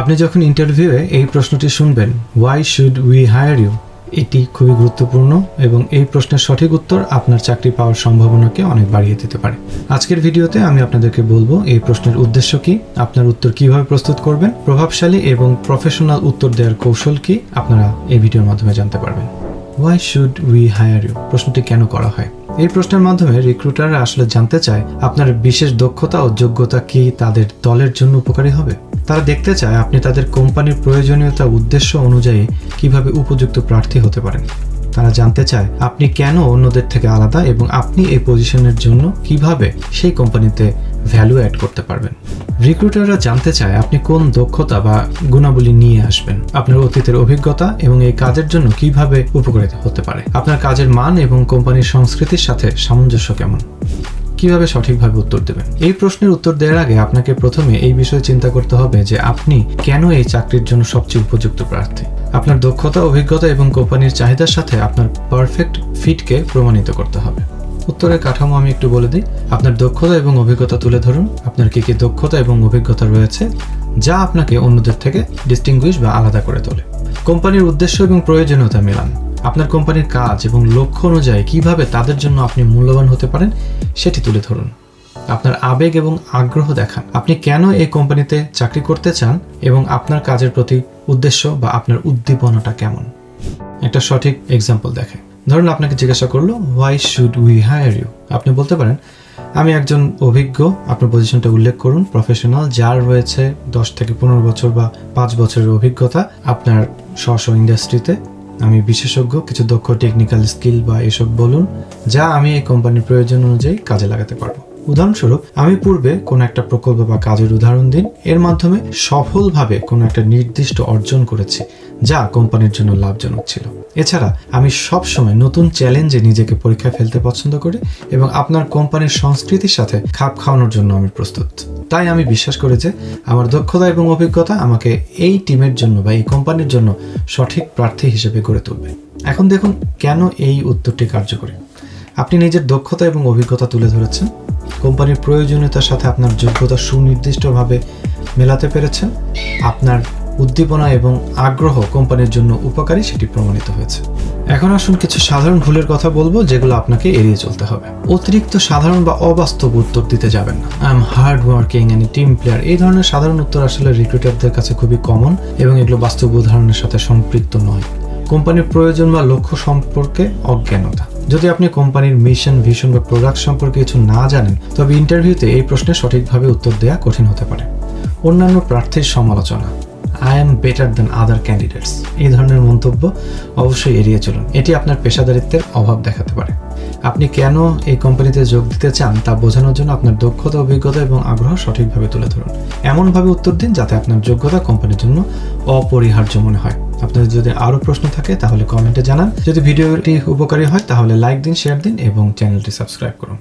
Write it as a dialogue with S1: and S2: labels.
S1: আপনি যখন ইন্টারভিউয়ে এই প্রশ্নটি শুনবেন why should we hire you এটি খুবই গুরুত্বপূর্ণ এবং এই প্রশ্নের সঠিক উত্তর আপনার চাকরি পাওয়ার সম্ভাবনাকে অনেক বাড়িয়ে দিতে পারে। আজকের ভিডিওতে আমি আপনাদেরকে বলব এই প্রশ্নের উদ্দেশ্য কি, আপনার উত্তর কীভাবে প্রস্তুত করবেন, প্রভাবশালী এবং প্রফেশনাল উত্তর দেওয়ার কৌশল কি, আপনারা এই ভিডিওর মাধ্যমে জানতে পারবেন। Why should we hire you প্রশ্নটি কেন করা হয়? এই প্রশ্নের মাধ্যমে রিক্রুটাররা আসলে জানতে চায়, আপনার বিশেষ দক্ষতা ও যোগ্যতা কি তাদের দলের জন্য উপকারী হবে? তারা দেখতে চায় আপনি তাদের কোম্পানির প্রয়োজনীয়তা উদ্দেশ্য অনুযায়ী কীভাবে উপযুক্ত প্রার্থী হতে পারেন। তারা জানতে চায় আপনি কেন অন্যদের থেকে আলাদা এবং আপনি এই পজিশনের জন্য কীভাবে সেই কোম্পানিতে ভ্যালু অ্যাড করতে পারবেন। রিক্রুটাররা জানতে চায় আপনি কোন দক্ষতা বা গুণাবলী নিয়ে আসবেন। আপনার অতীতের অভিজ্ঞতা এবং এই কাজের জন্য কীভাবে উপকারিত হতে পারে। আপনার কাজের মান এবং কোম্পানির সংস্কৃতির সাথে সামঞ্জস্য কেমন? কীভাবে সঠিকভাবে উত্তর দেবেন? এই প্রশ্নের উত্তর দেওয়ার আগে আপনাকে প্রথমে এই বিষয়ে চিন্তা করতে হবে যে আপনি কেন এই চাকরির জন্য সবচেয়ে উপযুক্ত প্রার্থী? আপনার দক্ষতা, অভিজ্ঞতা এবং কোম্পানির চাহিদার সাথে আপনার পারফেক্ট ফিটকে প্রমাণিত করতে হবে। উত্তরের কাঠামো আমি একটু বলে দিই। আপনার দক্ষতা এবং অভিজ্ঞতা তুলে ধরুন। আপনার কি কি দক্ষতা এবং অভিজ্ঞতা রয়েছে, যা আপনাকে অন্যদের থেকে ডিস্টিংগুইশ বা আলাদা করে তোলে। কোম্পানির উদ্দেশ্য এবং প্রয়োজনীয়তা মেলান। আপনার কোম্পানির কাজ এবং লক্ষ্য অনুযায়ী কীভাবে তাদের জন্য আপনি মূল্যবান হতে পারেন, সেটি তুলে ধরুন। আপনার আবেগ এবং আগ্রহ দেখান। আপনি কেন এই কোম্পানিতে চাকরি করতে চান এবং আপনার কাজের প্রতি উদ্দেশ্য বা আপনার উদ্দীপনাটা কেমন? একটা সঠিক এক্সাম্পল দেখে ধরুন আপনাকে জিজ্ঞাসা করল why should we hire you আপনি বলতে পারেন, আমি একজন অভিজ্ঞ, আপনার পজিশনটা উল্লেখ করুন প্রফেশনাল যার রয়েছে দশ থেকে পনেরো বছর বা পাঁচ বছরের অভিজ্ঞতা আপনার স্ব ইন্ডাস্ট্রিতে আমি বিশেষজ্ঞ, কিছু দক্ষ টেকনিক্যাল স্কিল বা এসব বলুন, যা আমি এই কোম্পানির প্রয়োজন অনুযায়ী কাজে লাগাতে পারব। উদাহরণস্বরূপ, আমি পূর্বে কোনো একটা প্রকল্প বা কাজের উদাহরণ দিন, এর মাধ্যমে সফলভাবে কোনো একটা নির্দিষ্ট অর্জন করেছি যা কোম্পানির জন্য লাভজনক ছিল। এছাড়া আমি সব সময় নতুন চ্যালেঞ্জে নিজেকে পরীক্ষায় ফেলতে পছন্দ করি এবং আপনার কোম্পানির সংস্কৃতির সাথে খাপ খাওয়ানোর জন্য আমি প্রস্তুত। তাই আমি বিশ্বাস করি যে আমার দক্ষতা এবং অভিজ্ঞতা আমাকে এই টিমের জন্য বা এই কোম্পানির জন্য সঠিক প্রার্থী হিসেবে গড়ে তুলবে। এখন দেখুন কেন এই উত্তরটি কার্যকরী। আপনি নিজের দক্ষতা এবং অভিজ্ঞতা তুলে ধরেছেন। কোম্পানির প্রয়োজনীয়তার সাথে আপনার যোগ্যতা সুনির্দিষ্টভাবে মেলাতে পেরেছেন। আপনার উদ্দীপনা এবং আগ্রহ কোম্পানির জন্য উপকারী সেটি প্রমাণিত হয়েছে। এখন আসুন কিছু সাধারণ ভুলের কথা বলব যেগুলো আপনাকে এড়িয়ে চলতে হবে। অতিরিক্ত সাধারণ বা অবাস্তব উত্তর দিতে যাবেন না। I am hard working and team player এই ধরনের সাধারণ উত্তর আসলে রিক্রুটারদের কাছে খুবই কমন এবং এগুলো বাস্তব উদাহরণের সাথে সম্পৃক্ত নয়। কোম্পানির প্রয়োজন বা লক্ষ্য সম্পর্কে অজ্ঞানতা। যদি আপনি কোম্পানির মিশন ভিশন বা প্রোডাক্ট সম্পর্কে কিছু না জানেন, তবে ইন্টারভিউতে এই প্রশ্নে সঠিকভাবে উত্তর দেওয়া কঠিন হতে পারে। অন্যান্য প্রার্থীর সমালোচনা। I am better than other candidates এই ধরনের মন্তব্য অবশ্যই এড়িয়ে চলুন। এটি আপনার পেশাদারিত্বের অভাব দেখাতে পারে। আপনি কেন এই কোম্পানিতে যোগ দিতে চান তা বোঝানোর জন্য আপনার দক্ষতা, অভিজ্ঞতা এবং আগ্রহ সঠিকভাবে তুলে ধরুন। এমনভাবে উত্তর দিন যাতে আপনার যোগ্যতা কোম্পানির জন্য অপরিহার্য মনে হয়। আপনাদের যদি আরও প্রশ্ন থাকে তাহলে কমেন্টে জানান। যদি ভিডিওটি উপকারী হয় তাহলে লাইক দিন, শেয়ার দিন এবং চ্যানেলটি সাবস্ক্রাইব করুন।